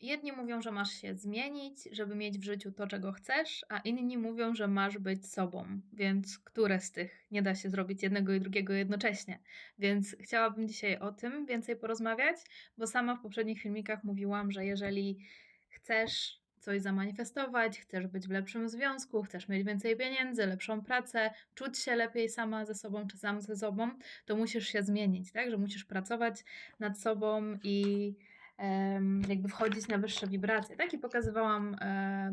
Jedni mówią, że masz się zmienić, żeby mieć w życiu to, czego chcesz, a inni mówią, że masz być sobą. Więc które z tych nie da się zrobić jednego i drugiego jednocześnie? Więc chciałabym dzisiaj o tym więcej porozmawiać, bo sama w poprzednich filmikach mówiłam, że jeżeli chcesz coś zamanifestować, chcesz być w lepszym związku, chcesz mieć więcej pieniędzy, lepszą pracę, czuć się lepiej sama ze sobą czy sam ze sobą, to musisz się zmienić, tak? Że musisz pracować nad sobą i jakby wchodzić na wyższe wibracje, tak? I pokazywałam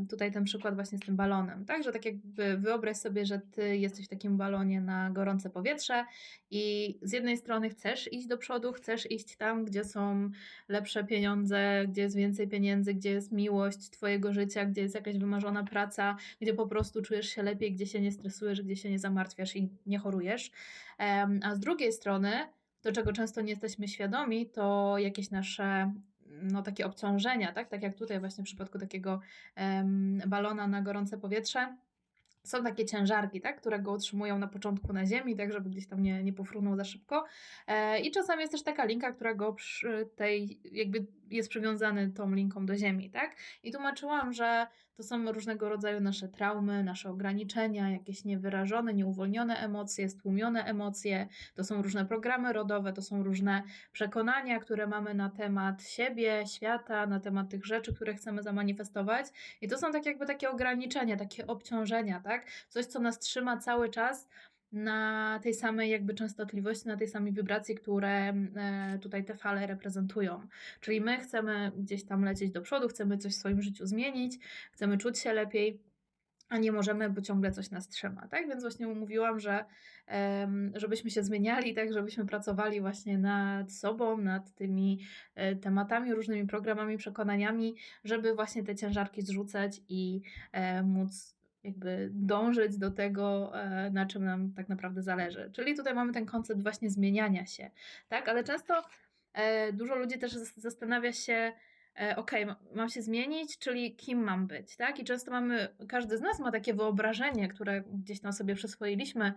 tutaj ten przykład właśnie z tym balonem, tak? Że tak jakby wyobraź sobie, że ty jesteś w takim balonie na gorące powietrze i z jednej strony chcesz iść do przodu, chcesz iść tam, gdzie są lepsze pieniądze, gdzie jest więcej pieniędzy, gdzie jest miłość twojego życia, gdzie jest jakaś wymarzona praca, gdzie po prostu czujesz się lepiej, gdzie się nie stresujesz, gdzie się nie zamartwiasz i nie chorujesz. A z drugiej strony to, czego często nie jesteśmy świadomi, to jakieś nasze no, takie obciążenia, tak? tak jak tutaj właśnie w przypadku takiego balona na gorące powietrze, są takie ciężarki, tak, które go utrzymują na początku na ziemi, tak żeby gdzieś tam nie, nie pofrunął za szybko. E, I czasami jest też taka linka, która go przy tej, jakby jest przywiązany tą linką do ziemi, tak? I tłumaczyłam, że to są różnego rodzaju nasze traumy, nasze ograniczenia, jakieś niewyrażone, nieuwolnione emocje, stłumione emocje, to są różne programy rodowe, to są różne przekonania, które mamy na temat siebie, świata, na temat tych rzeczy, które chcemy zamanifestować. I to są tak jakby takie ograniczenia, takie obciążenia, tak? Tak? Coś, co nas trzyma cały czas na tej samej jakby częstotliwości, na tej samej wibracji, które e, tutaj te fale reprezentują. Czyli my chcemy gdzieś tam lecieć do przodu, chcemy coś w swoim życiu zmienić, chcemy czuć się lepiej, a nie możemy, bo ciągle coś nas trzyma, tak? Więc właśnie mówiłam, że żebyśmy się zmieniali, tak, żebyśmy pracowali właśnie nad sobą, nad tymi e, tematami, różnymi programami, przekonaniami, żeby właśnie te ciężarki zrzucać i e, móc jakby dążyć do tego, e, na czym nam tak naprawdę zależy. Czyli tutaj mamy ten koncept właśnie zmieniania się, tak? Ale często e, dużo ludzi też zastanawia się, e, ok, mam się zmienić, czyli kim mam być, tak? I często mamy, każdy z nas ma takie wyobrażenie, które gdzieś tam sobie przyswoiliśmy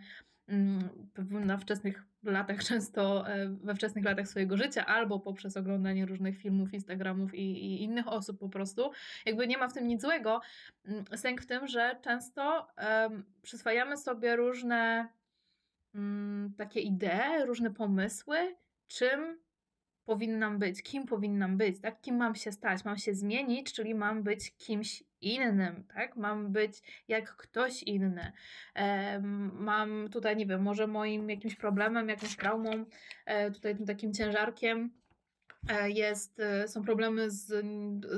na wczesnych latach, często e, we wczesnych latach swojego życia, albo poprzez oglądanie różnych filmów, Instagramów i, i innych osób po prostu. Jakby nie ma w tym nic złego. Mm, sęk w tym, że często um, przyswajamy sobie różne um, takie idee, różne pomysły, czym powinnam być, kim powinnam być, tak? Kim mam się stać? Mam się zmienić, czyli mam być kimś innym, tak? Mam być jak ktoś inny. Mam tutaj, nie wiem, może moim jakimś problemem, jakąś traumą, e, tutaj tym takim ciężarkiem e, jest, e, są problemy z,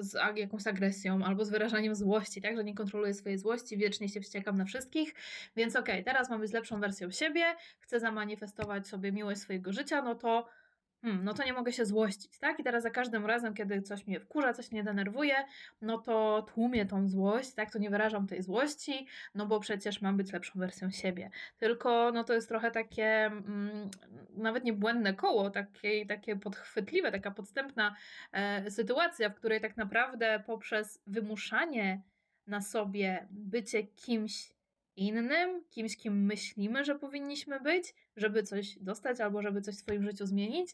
z jakąś agresją albo z wyrażaniem złości, tak, że nie kontroluję swojej złości, wiecznie się wściekam na wszystkich, więc okej, okay, teraz mam być lepszą wersją siebie, chcę zamanifestować sobie miłość swojego życia, no to hmm, no to nie mogę się złościć, tak? I teraz za każdym razem, kiedy coś mnie wkurza, coś mnie denerwuje, no to tłumię tą złość, tak? To nie wyrażam tej złości, no bo przecież mam być lepszą wersją siebie. Tylko, no to jest trochę takie, mm, nawet nie błędne koło, takie, takie podchwytliwe, taka podstępna e, sytuacja, w której tak naprawdę poprzez wymuszanie na sobie bycie kimś innym, kimś, kim myślimy, że powinniśmy być, żeby coś dostać albo żeby coś w swoim życiu zmienić,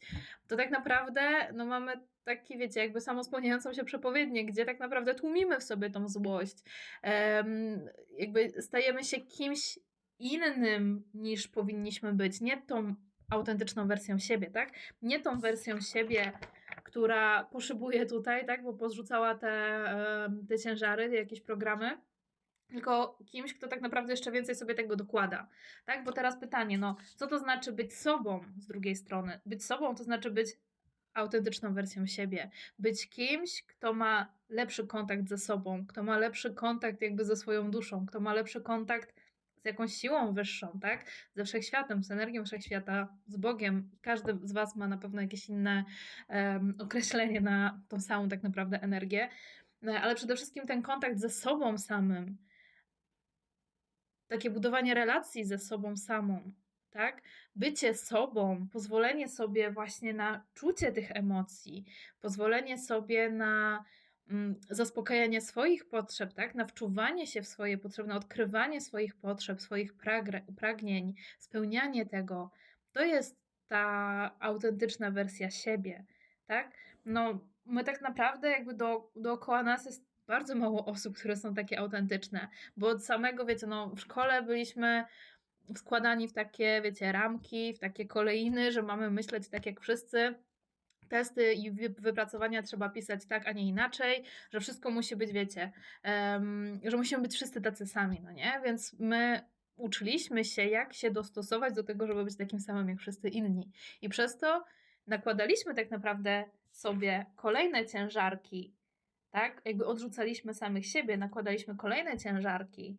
to tak naprawdę no mamy taki, wiecie, jakby samospełniającą się przepowiednię, gdzie tak naprawdę tłumimy w sobie tą złość. Um, jakby stajemy się kimś innym niż powinniśmy być, nie tą autentyczną wersją siebie, tak? Nie tą wersją siebie, która poszybuje tutaj, tak? Bo pozrzucała te, te ciężary, jakieś programy tylko kimś, kto tak naprawdę jeszcze więcej sobie tego dokłada. Tak? Bo teraz pytanie, no, co to znaczy być sobą z drugiej strony? Być sobą to znaczy być autentyczną wersją siebie. Być kimś, kto ma lepszy kontakt ze sobą, kto ma lepszy kontakt jakby ze swoją duszą, kto ma lepszy kontakt z jakąś siłą wyższą, tak? Ze wszechświatem, z energią wszechświata, z Bogiem. Każdy z Was ma na pewno jakieś inne um, określenie na tą samą tak naprawdę energię, no, ale przede wszystkim ten kontakt ze sobą samym, takie budowanie relacji ze sobą samą, tak? Bycie sobą, pozwolenie sobie właśnie na czucie tych emocji, pozwolenie sobie na mm, zaspokajanie swoich potrzeb, tak? Na wczuwanie się w swoje potrzeby, na odkrywanie swoich potrzeb, swoich pragnień, spełnianie tego, to jest ta autentyczna wersja siebie, tak? No, my tak naprawdę jakby do, dookoła nas jest bardzo mało osób, które są takie autentyczne, bo od samego, wiecie, no w szkole byliśmy składani w takie, wiecie, ramki, w takie kolejny, że mamy myśleć tak jak wszyscy, testy i wypracowania trzeba pisać tak, a nie inaczej, że wszystko musi być, wiecie, um, że musimy być wszyscy tacy sami, no nie? Więc my uczyliśmy się, jak się dostosować do tego, żeby być takim samym jak wszyscy inni. I przez to nakładaliśmy tak naprawdę sobie kolejne ciężarki, tak? Jakby odrzucaliśmy samych siebie, nakładaliśmy kolejne ciężarki,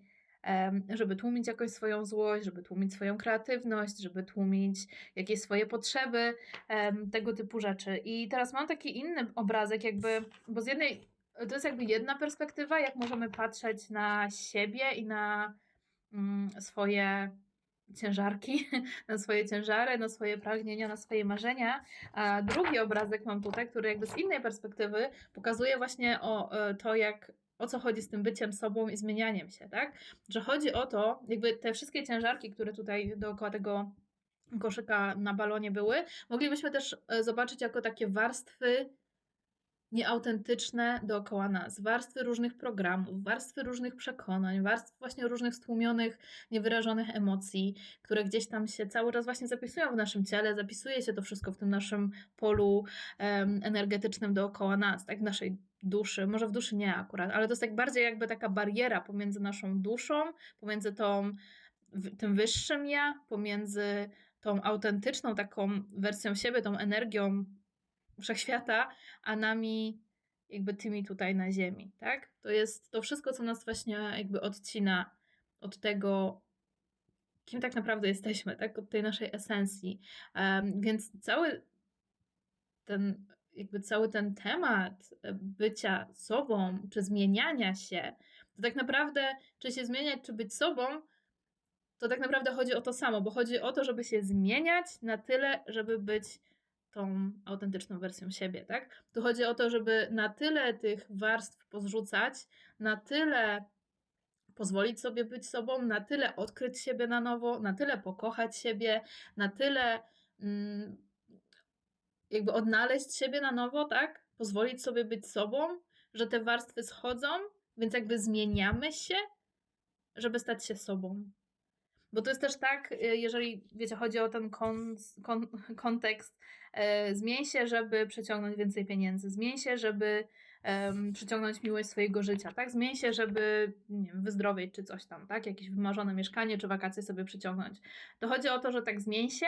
żeby tłumić jakoś swoją złość, żeby tłumić swoją kreatywność, żeby tłumić jakieś swoje potrzeby, tego typu rzeczy. I teraz mam taki inny obrazek, jakby, bo z jednej, to jest jakby jedna perspektywa, jak możemy patrzeć na siebie i na mm, swoje ciężarki, na swoje ciężary, na swoje pragnienia, na swoje marzenia. A drugi obrazek mam tutaj, który jakby z innej perspektywy pokazuje właśnie o e, to, jak o co chodzi z tym byciem sobą i zmienianiem się, tak? Że chodzi o to, jakby te wszystkie ciężarki, które tutaj dookoła tego koszyka na balonie były, moglibyśmy też e, zobaczyć jako takie warstwy nieautentyczne dookoła nas, warstwy różnych programów, warstwy różnych przekonań, warstwy właśnie różnych stłumionych, niewyrażonych emocji, które gdzieś tam się cały czas właśnie zapisują w naszym ciele, zapisuje się to wszystko w tym naszym polu um, energetycznym dookoła nas, tak, w naszej duszy, może w duszy nie akurat, ale to jest tak bardziej jakby taka bariera pomiędzy naszą duszą, pomiędzy tą, tym wyższym ja, pomiędzy tą autentyczną taką wersją siebie, tą energią wszechświata, a nami jakby tymi tutaj na ziemi, tak? To jest to wszystko, co nas właśnie jakby odcina od tego, kim tak naprawdę jesteśmy, tak? Od tej naszej esencji. Um, więc cały ten, jakby cały ten temat bycia sobą, czy zmieniania się, to tak naprawdę, czy się zmieniać, czy być sobą, to tak naprawdę chodzi o to samo, bo chodzi o to, żeby się zmieniać na tyle, żeby być tą autentyczną wersją siebie, tak? Tu chodzi o to, żeby na tyle tych warstw pozrzucać, na tyle pozwolić sobie być sobą, na tyle odkryć siebie na nowo, na tyle pokochać siebie, na tyle mm, jakby odnaleźć siebie na nowo, tak? Pozwolić sobie być sobą, że te warstwy schodzą, więc jakby zmieniamy się, żeby stać się sobą. Bo to jest też tak, y, jeżeli wiecie, chodzi o ten kon, kon, kontekst, e, zmień się, żeby przyciągnąć więcej pieniędzy, zmień się, żeby um, przyciągnąć miłość swojego życia, tak? Zmień się, żeby nie wiem, wyzdrowieć czy coś tam, tak? Jakieś wymarzone mieszkanie czy wakacje sobie przyciągnąć. To chodzi o to, że tak zmień się,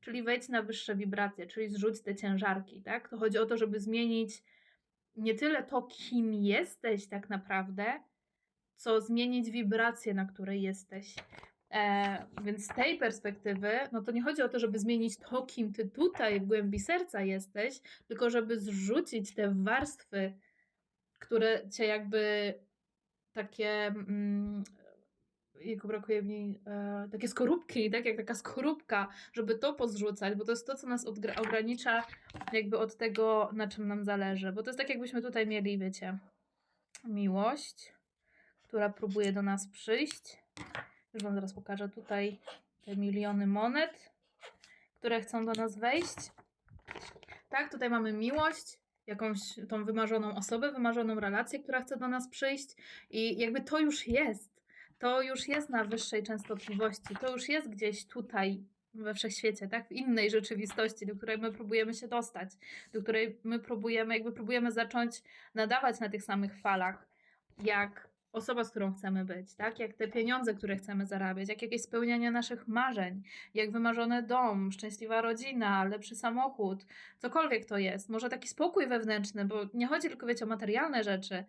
czyli wejdź na wyższe wibracje, czyli zrzuć te ciężarki, tak? To chodzi o to, żeby zmienić nie tyle to, kim jesteś tak naprawdę, co zmienić wibrację, na której jesteś. E, więc z tej perspektywy, no to nie chodzi o to, żeby zmienić to, kim ty tutaj w głębi serca jesteś, tylko żeby zrzucić te warstwy, które cię jakby takie. Mm, jego brakuje mi e, takie skorupki, tak jak taka skorupka, żeby to pozrzucać, bo to jest to, co nas ogranicza jakby od tego, na czym nam zależy. Bo to jest tak, jakbyśmy tutaj mieli, wiecie, miłość, która próbuje do nas przyjść już Wam zaraz pokażę tutaj te miliony monet, które chcą do nas wejść. Tak, tutaj mamy miłość, jakąś tą wymarzoną osobę, wymarzoną relację, która chce do nas przyjść i jakby to już jest. To już jest na wyższej częstotliwości, to już jest gdzieś tutaj we wszechświecie, tak? W innej rzeczywistości, do której my próbujemy się dostać, do której my próbujemy, jakby próbujemy zacząć nadawać na tych samych falach, jak osoba, z którą chcemy być, tak? Jak te pieniądze, które chcemy zarabiać, jak jakieś spełnianie naszych marzeń, jak wymarzony dom, szczęśliwa rodzina, lepszy samochód, cokolwiek to jest. Może taki spokój wewnętrzny, bo nie chodzi tylko, wiecie, o materialne rzeczy,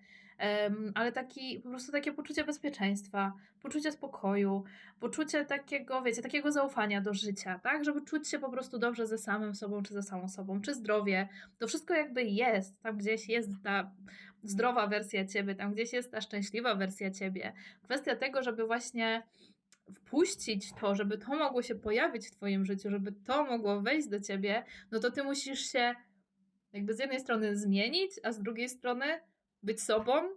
ale taki, po prostu takie poczucie bezpieczeństwa, poczucie spokoju, poczucie takiego, wiecie, takiego zaufania do życia, tak? Żeby czuć się po prostu dobrze ze samym sobą, czy ze samą sobą, czy zdrowie. To wszystko jakby jest, tam gdzieś jest ta zdrowa wersja ciebie, tam gdzieś jest ta szczęśliwa wersja ciebie. Kwestia tego, żeby właśnie wpuścić to, żeby to mogło się pojawić w twoim życiu, żeby to mogło wejść do ciebie, no to ty musisz się jakby z jednej strony zmienić, a z drugiej strony być sobą,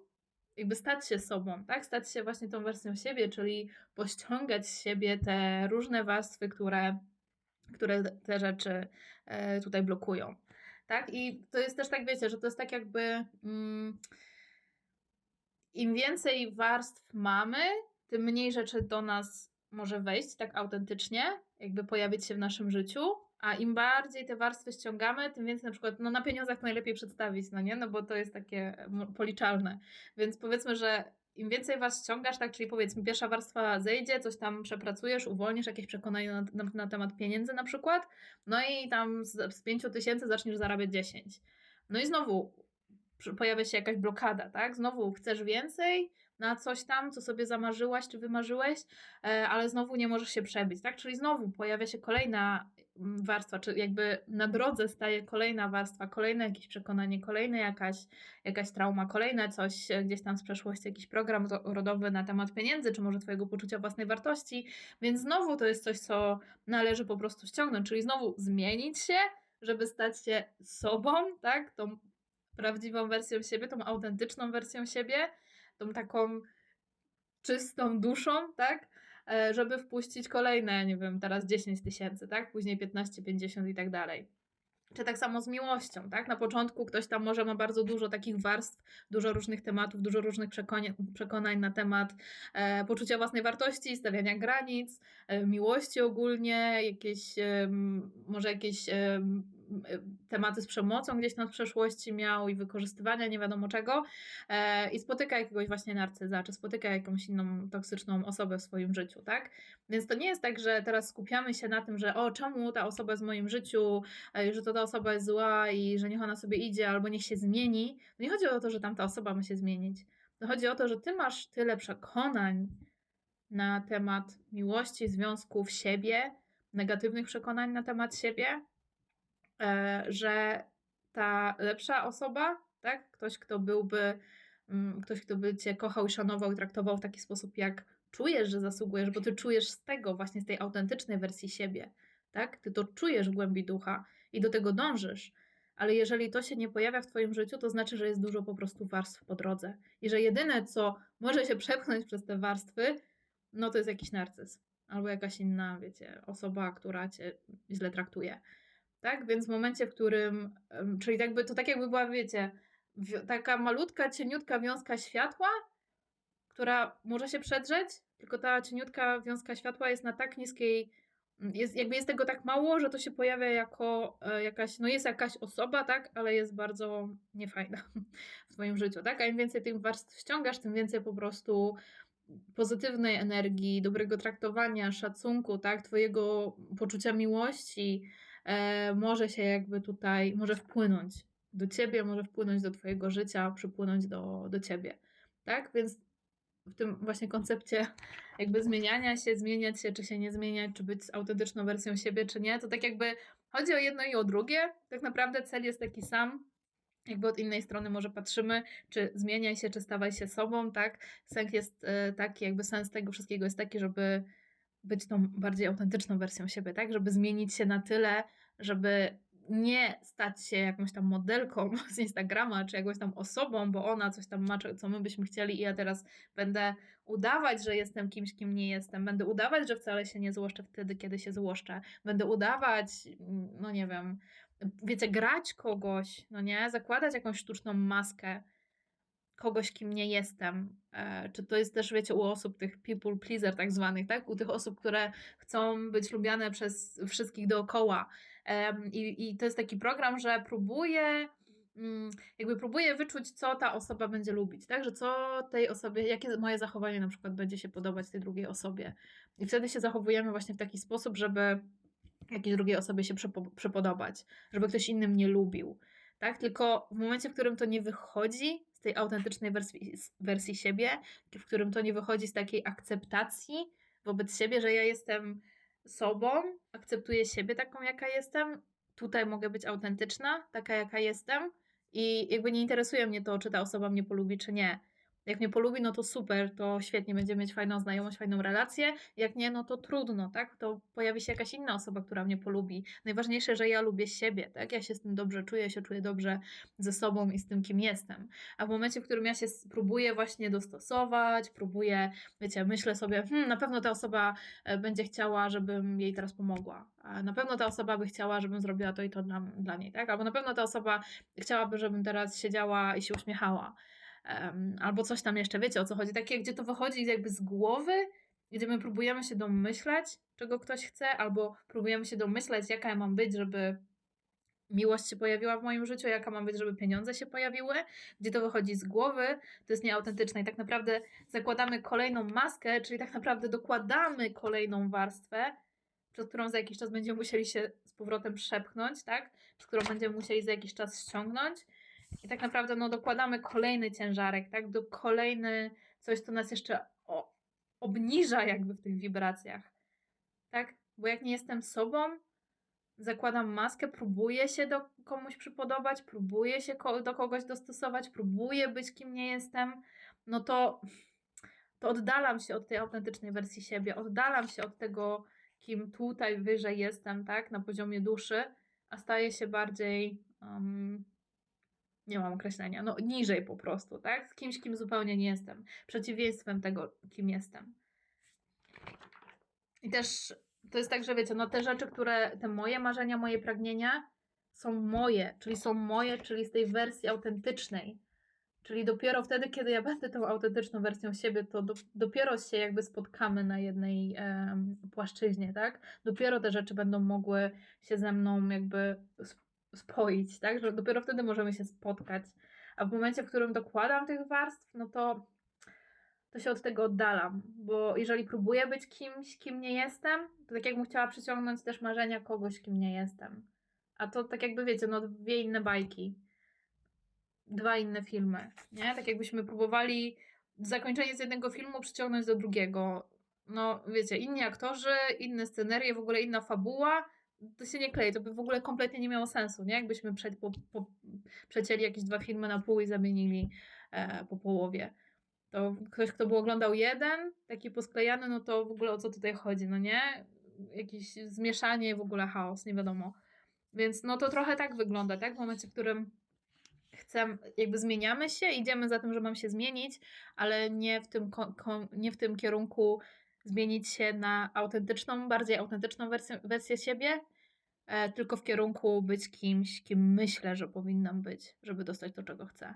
jakby stać się sobą, tak? Stać się właśnie tą wersją siebie, czyli pościągać z siebie te różne warstwy, które, które te rzeczy e, tutaj blokują. tak? I to jest też tak, wiecie, że to jest tak jakby mm, im więcej warstw mamy, tym mniej rzeczy do nas może wejść tak autentycznie, jakby pojawić się w naszym życiu, a im bardziej te warstwy ściągamy, tym więcej na przykład, no na pieniądzach najlepiej przedstawić, no nie, no bo to jest takie policzalne, więc powiedzmy, że im więcej was ściągasz, tak, czyli powiedzmy, pierwsza warstwa zejdzie, coś tam przepracujesz, uwolnisz jakieś przekonanie na, na, na temat pieniędzy na przykład, no i tam z, z 5 tysięcy zaczniesz zarabiać 10. No i znowu pojawia się jakaś blokada, tak? Znowu chcesz więcej na coś tam, co sobie zamarzyłaś czy wymarzyłeś, e, ale znowu nie możesz się przebić, tak? Czyli znowu pojawia się kolejna warstwa, czy jakby na drodze staje kolejna warstwa, kolejne jakieś przekonanie, kolejna jakaś, jakaś trauma, kolejne coś e, gdzieś tam z przeszłości, jakiś program rodowy na temat pieniędzy, czy może Twojego poczucia własnej wartości, więc znowu to jest coś, co należy po prostu ściągnąć, czyli znowu zmienić się, żeby stać się sobą, tak, tą prawdziwą wersją siebie, tą autentyczną wersją siebie, tą taką czystą duszą, tak, E, żeby wpuścić kolejne, nie wiem, teraz 10 tysięcy, tak? Później 15, 50 i tak dalej. Czy tak samo z miłością, tak? Na początku ktoś tam może ma bardzo dużo takich warstw, dużo różnych tematów, dużo różnych przekonań, na temat e, poczucia własnej wartości, stawiania granic, e, miłości ogólnie, jakieś, e, może jakieś tematy z przemocą gdzieś tam w przeszłości miał i wykorzystywania nie wiadomo czego e, i spotyka jakiegoś właśnie narcyza, czy spotyka jakąś inną toksyczną osobę w swoim życiu, tak? Więc to nie jest tak, że teraz skupiamy się na tym, że o, czemu ta osoba jest w moim życiu, e, że to ta osoba jest zła i że niech ona sobie idzie albo niech się zmieni. No nie chodzi o to, że tamta osoba ma się zmienić. No chodzi o to, że ty masz tyle przekonań na temat miłości, związków, siebie, negatywnych przekonań na temat siebie, że ta lepsza osoba, tak, ktoś, kto byłby, mm, ktoś, kto by cię kochał szanował i traktował w taki sposób, jak czujesz, że zasługujesz, bo ty czujesz z tego, właśnie z tej autentycznej wersji siebie, tak? Ty to czujesz w głębi ducha i do tego dążysz. Ale jeżeli to się nie pojawia w Twoim życiu, to znaczy, że jest dużo po prostu warstw po drodze. I że jedyne, co może się przepchnąć przez te warstwy, no to jest jakiś narcyz. Albo jakaś inna, wiecie, osoba, która Cię źle traktuje tak? Więc w momencie, w którym, czyli jakby, to tak jakby była, wiecie, taka malutka, cieniutka wiązka światła, która może się przedrzeć, tylko ta cieniutka wiązka światła jest na tak niskiej, jest, jakby jest tego tak mało, że to się pojawia jako e, jakaś, no jest jakaś osoba, tak, ale jest bardzo niefajna w Twoim życiu, tak? A im więcej tych warstw ściągasz, tym więcej po prostu pozytywnej energii, dobrego traktowania, szacunku, tak, Twojego poczucia miłości, e, może się jakby tutaj, może wpłynąć do ciebie, może wpłynąć do twojego życia, przypłynąć do, do ciebie. Tak? Więc w tym właśnie koncepcie jakby zmieniania się, zmieniać się, czy się nie zmieniać, czy być autentyczną wersją siebie, czy nie, to tak jakby chodzi o jedno i o drugie. Tak naprawdę cel jest taki sam, jakby od innej strony może patrzymy, czy zmieniaj się, czy stawaj się sobą, tak? Sens jest e, taki, jakby sens tego wszystkiego jest taki, żeby być tą bardziej autentyczną wersją siebie, tak? Żeby zmienić się na tyle, żeby nie stać się jakąś tam modelką z Instagrama, czy jakąś tam osobą, bo ona coś tam ma, co my byśmy chcieli i ja teraz będę udawać, że jestem kimś, kim nie jestem. Będę udawać, że wcale się nie złoszczę wtedy, kiedy się złoszczę. Będę udawać, no nie wiem, wiecie, grać kogoś, no nie? Zakładać jakąś sztuczną maskę kogoś, kim nie jestem. E, czy to jest też, wiecie, u osób tych people pleaser tak zwanych, tak? U tych osób, które chcą być lubiane przez wszystkich dookoła. I, i to jest taki program, że próbuje mm, jakby próbuję wyczuć, co ta osoba będzie lubić, tak? Że co tej osobie, jakie moje zachowanie na przykład będzie się podobać tej drugiej osobie. I wtedy się zachowujemy właśnie w taki sposób, żeby jakiejś drugiej osobie się przepodobać, żeby ktoś inny mnie lubił, tak? Tylko w momencie, w którym to nie wychodzi tej autentycznej wersji, wersji siebie, w którym to nie wychodzi z takiej akceptacji wobec siebie, że ja jestem sobą, akceptuję siebie taką, jaka jestem, tutaj mogę być autentyczna, taka, jaka jestem i jakby nie interesuje mnie to, czy ta osoba mnie polubi, czy nie. Jak mnie polubi, no to super, to świetnie, będziemy mieć fajną znajomość, fajną relację. Jak nie, no to trudno, tak? To pojawi się jakaś inna osoba, która mnie polubi. Najważniejsze, że ja lubię siebie, tak? Ja się z tym dobrze czuję, się czuję dobrze ze sobą i z tym, kim jestem. A w momencie, w którym ja się próbuję właśnie dostosować, próbuję, wiecie, myślę sobie, hmm, na pewno ta osoba e, będzie chciała, żebym jej teraz pomogła. A na pewno ta osoba by chciała, żebym zrobiła to i to dla, dla niej, tak? Albo na pewno ta osoba chciałaby, żebym teraz siedziała i się uśmiechała um, albo coś tam jeszcze, wiecie o co chodzi, takie, gdzie to wychodzi jakby z głowy, gdzie my próbujemy się domyślać, czego ktoś chce, albo próbujemy się domyślać, jaka ja mam być, żeby miłość się pojawiła w moim życiu, jaka mam być, żeby pieniądze się pojawiły, gdzie to wychodzi z głowy, to jest nieautentyczne. I tak naprawdę zakładamy kolejną maskę, czyli tak naprawdę dokładamy kolejną warstwę, przez którą za jakiś czas będziemy musieli się z powrotem przepchnąć, tak? Przez którą będziemy musieli za jakiś czas ściągnąć i tak naprawdę no, dokładamy kolejny ciężarek, tak? Do kolejny coś, co nas jeszcze o, obniża jakby w tych wibracjach. Tak? Bo jak nie jestem sobą, zakładam maskę, próbuję się do komuś przypodobać, próbuję się ko do kogoś dostosować, próbuję być kim nie jestem, no to, to oddalam się od tej autentycznej wersji siebie, oddalam się od tego, kim tutaj wyżej jestem, tak, na poziomie duszy, a staję się bardziej um, nie mam określenia, no niżej po prostu, tak? Z kimś, kim zupełnie nie jestem. Przeciwieństwem tego, kim jestem. I też to jest tak, że wiecie, no te rzeczy, które, te moje marzenia, moje pragnienia są moje, czyli są moje, czyli z tej wersji autentycznej. Czyli dopiero wtedy, kiedy ja będę tą autentyczną wersją siebie, to do, dopiero się jakby spotkamy na jednej e, płaszczyźnie, tak? Dopiero te rzeczy będą mogły się ze mną jakby spoić, tak? Że dopiero wtedy możemy się spotkać. A w momencie, w którym dokładam tych warstw, no to, to się od tego oddalam. Bo jeżeli próbuję być kimś, kim nie jestem, to tak jakbym chciała przyciągnąć też marzenia kogoś, kim nie jestem. A to tak jakby wiecie, no dwie inne bajki. Dwa inne filmy, nie? Tak jakbyśmy próbowali zakończenie z jednego filmu przyciągnąć do drugiego. No wiecie, inni aktorzy, inne scenerie, w ogóle inna fabuła, to się nie klei, to by w ogóle kompletnie nie miało sensu, nie? Jakbyśmy prze, po, po, przecięli jakieś dwa filmy na pół i zamienili e, po połowie. To ktoś, kto by oglądał jeden, taki posklejany, no to w ogóle o co tutaj chodzi, no nie? Jakieś zmieszanie, w ogóle chaos, nie wiadomo. Więc no to trochę tak wygląda, tak? W momencie, w którym chcemy, jakby zmieniamy się, idziemy za tym, że mam się zmienić, ale nie w tym, nie w tym kierunku zmienić się na autentyczną, bardziej autentyczną wersję, wersję siebie, e, tylko w kierunku być kimś, kim myślę, że powinnam być, żeby dostać to, czego chcę.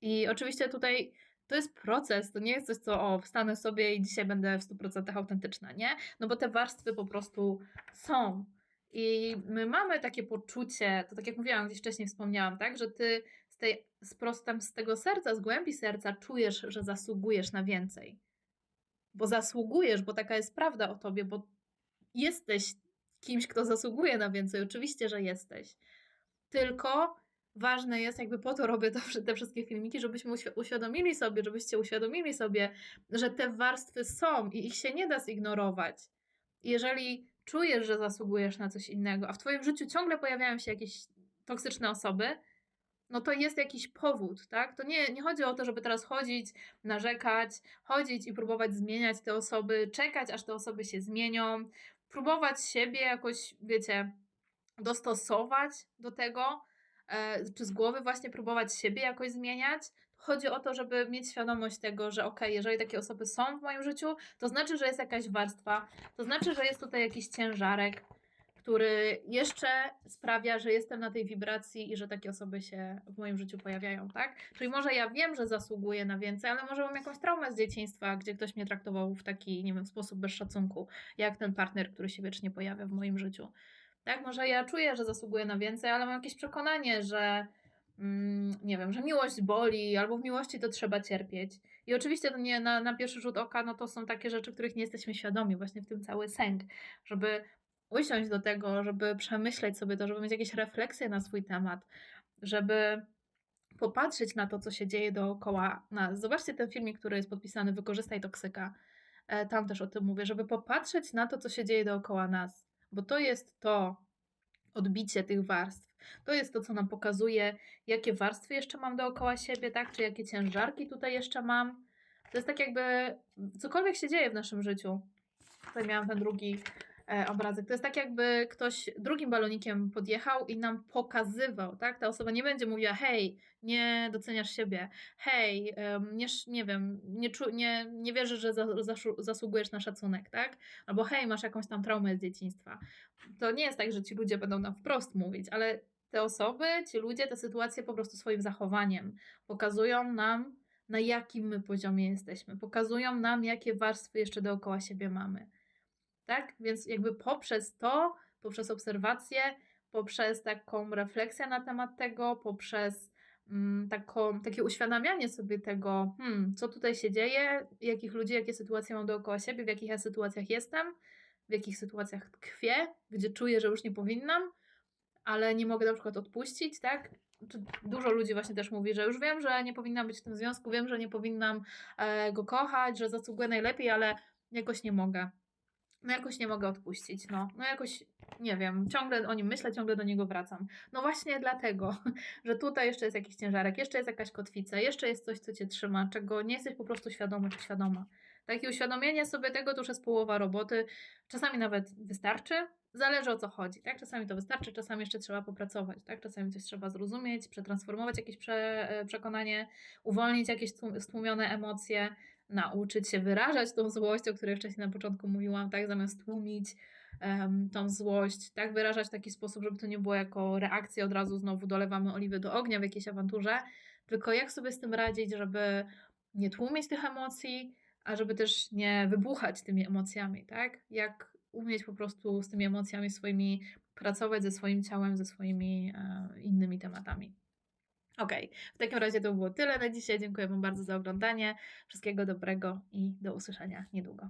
I oczywiście tutaj to jest proces, to nie jest coś, co o, wstanę sobie i dzisiaj będę w 100% autentyczna, nie? No bo te warstwy po prostu są. I my mamy takie poczucie, to tak jak mówiłam, gdzieś wcześniej wspomniałam, tak, że ty z, tej, z, prostem, z tego serca, z głębi serca czujesz, że zasługujesz na więcej bo zasługujesz, bo taka jest prawda o tobie, bo jesteś kimś, kto zasługuje na więcej. Oczywiście, że jesteś. Tylko ważne jest, jakby po to robię to, te wszystkie filmiki, żebyśmy uświadomili sobie, żebyście uświadomili sobie, że te warstwy są i ich się nie da zignorować. Jeżeli czujesz, że zasługujesz na coś innego, a w Twoim życiu ciągle pojawiają się jakieś toksyczne osoby, no to jest jakiś powód, tak? To nie, nie chodzi o to, żeby teraz chodzić, narzekać, chodzić i próbować zmieniać te osoby, czekać, aż te osoby się zmienią, próbować siebie jakoś, wiecie, dostosować do tego, e, czy z głowy właśnie próbować siebie jakoś zmieniać. Chodzi o to, żeby mieć świadomość tego, że ok, jeżeli takie osoby są w moim życiu, to znaczy, że jest jakaś warstwa, to znaczy, że jest tutaj jakiś ciężarek, który jeszcze sprawia, że jestem na tej wibracji i że takie osoby się w moim życiu pojawiają, tak? Czyli może ja wiem, że zasługuję na więcej, ale może mam jakąś traumę z dzieciństwa, gdzie ktoś mnie traktował w taki, nie wiem, sposób bez szacunku, jak ten partner, który się wiecznie pojawia w moim życiu. Tak, może ja czuję, że zasługuję na więcej, ale mam jakieś przekonanie, że mm, nie wiem, że miłość boli, albo w miłości to trzeba cierpieć. I oczywiście to nie na, na pierwszy rzut oka, no to są takie rzeczy, których nie jesteśmy świadomi, właśnie w tym cały sęk, żeby usiąść do tego, żeby przemyśleć sobie to, żeby mieć jakieś refleksje na swój temat, żeby popatrzeć na to, co się dzieje dookoła nas. Zobaczcie ten filmik, który jest podpisany Wykorzystaj toksyka. E, tam też o tym mówię, żeby popatrzeć na to, co się dzieje dookoła nas, bo to jest to, odbicie tych warstw. To jest to, co nam pokazuje, jakie warstwy jeszcze mam dookoła siebie, tak? Czy jakie ciężarki tutaj jeszcze mam. To jest tak jakby cokolwiek się dzieje w naszym życiu. Tutaj miałam ten drugi obrazek. To jest tak jakby ktoś drugim balonikiem podjechał i nam pokazywał, tak? Ta osoba nie będzie mówiła, hej, nie doceniasz siebie, hej, nie, nie wiem, nie, czu, nie, nie wierzę, że zasługujesz na szacunek, tak? Albo hej, masz jakąś tam traumę z dzieciństwa. To nie jest tak, że ci ludzie będą nam wprost mówić, ale te osoby, ci ludzie, te sytuacje po prostu swoim zachowaniem pokazują nam, na jakim my poziomie jesteśmy, pokazują nam, jakie warstwy jeszcze dookoła siebie mamy. Tak? Więc jakby poprzez to, poprzez obserwację, poprzez taką refleksję na temat tego, poprzez mm, taką, takie uświadamianie sobie tego, hmm, co tutaj się dzieje, jakich ludzi, jakie sytuacje mam dookoła siebie, w jakich ja sytuacjach jestem, w jakich sytuacjach tkwię, gdzie czuję, że już nie powinnam, ale nie mogę na przykład odpuścić, tak? Dużo ludzi właśnie też mówi, że już wiem, że nie powinnam być w tym związku, wiem, że nie powinnam e, go kochać, że zasługuję najlepiej, ale jakoś nie mogę. No jakoś nie mogę odpuścić, no. No jakoś, nie wiem, ciągle o nim myślę, ciągle do niego wracam. No właśnie dlatego, że tutaj jeszcze jest jakiś ciężarek, jeszcze jest jakaś kotwica, jeszcze jest coś, co cię trzyma, czego nie jesteś po prostu świadomy czy świadoma. Takie uświadomienie sobie tego to już jest połowa roboty. Czasami nawet wystarczy, zależy o co chodzi, tak? Czasami to wystarczy, czasami jeszcze trzeba popracować, tak? Czasami coś trzeba zrozumieć, przetransformować jakieś prze, e, przekonanie, uwolnić jakieś stłum- stłumione emocje, nauczyć się wyrażać tą złość, o której wcześniej na początku mówiłam, tak? Zamiast tłumić em, tą złość, tak? Wyrażać w taki sposób, żeby to nie było jako reakcja, od razu znowu dolewamy oliwy do ognia w jakiejś awanturze, tylko jak sobie z tym radzić, żeby nie tłumić tych emocji, a żeby też nie wybuchać tymi emocjami, tak? Jak umieć po prostu z tymi emocjami swoimi pracować ze swoim ciałem, ze swoimi e, innymi tematami. Okej, w takim razie to było tyle na dzisiaj. Dziękuję Wam bardzo za oglądanie. Wszystkiego dobrego i do usłyszenia niedługo.